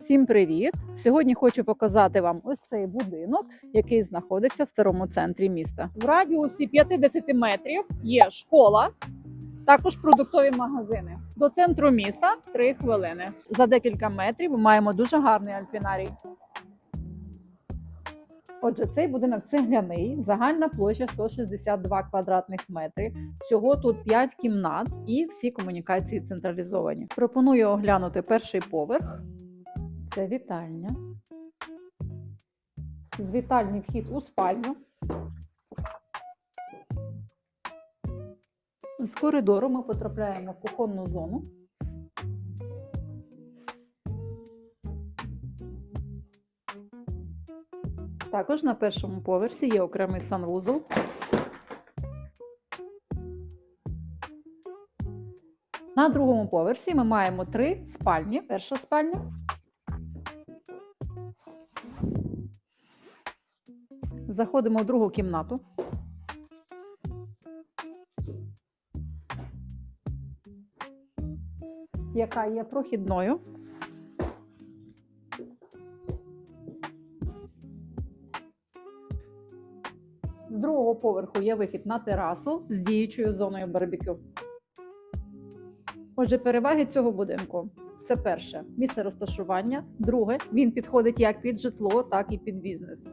Всім привіт! Сьогодні хочу показати вам ось цей будинок, який знаходиться в старому центрі міста. В радіусі 50 метрів є школа, також продуктові магазини. До центру міста 3 хвилини. За декілька метрів маємо дуже гарний альпінарій. Отже, цей будинок цегляний, загальна площа 162 квадратних метри. Всього тут 5 кімнат і всі комунікації централізовані. Пропоную оглянути перший поверх. Це вітальня. З вітальні вхід у спальню. З коридору ми потрапляємо в кухонну зону. Також на першому поверсі є окремий санвузол. На другому поверсі ми маємо три спальні. Перша спальня. Заходимо в другу кімнату. Яка є прохідною. З другого поверху є вихід на терасу з діючою зоною барбекю. Отже, переваги цього будинку. Це перше місце розташування. Друге, він підходить як під житло, так і під бізнес.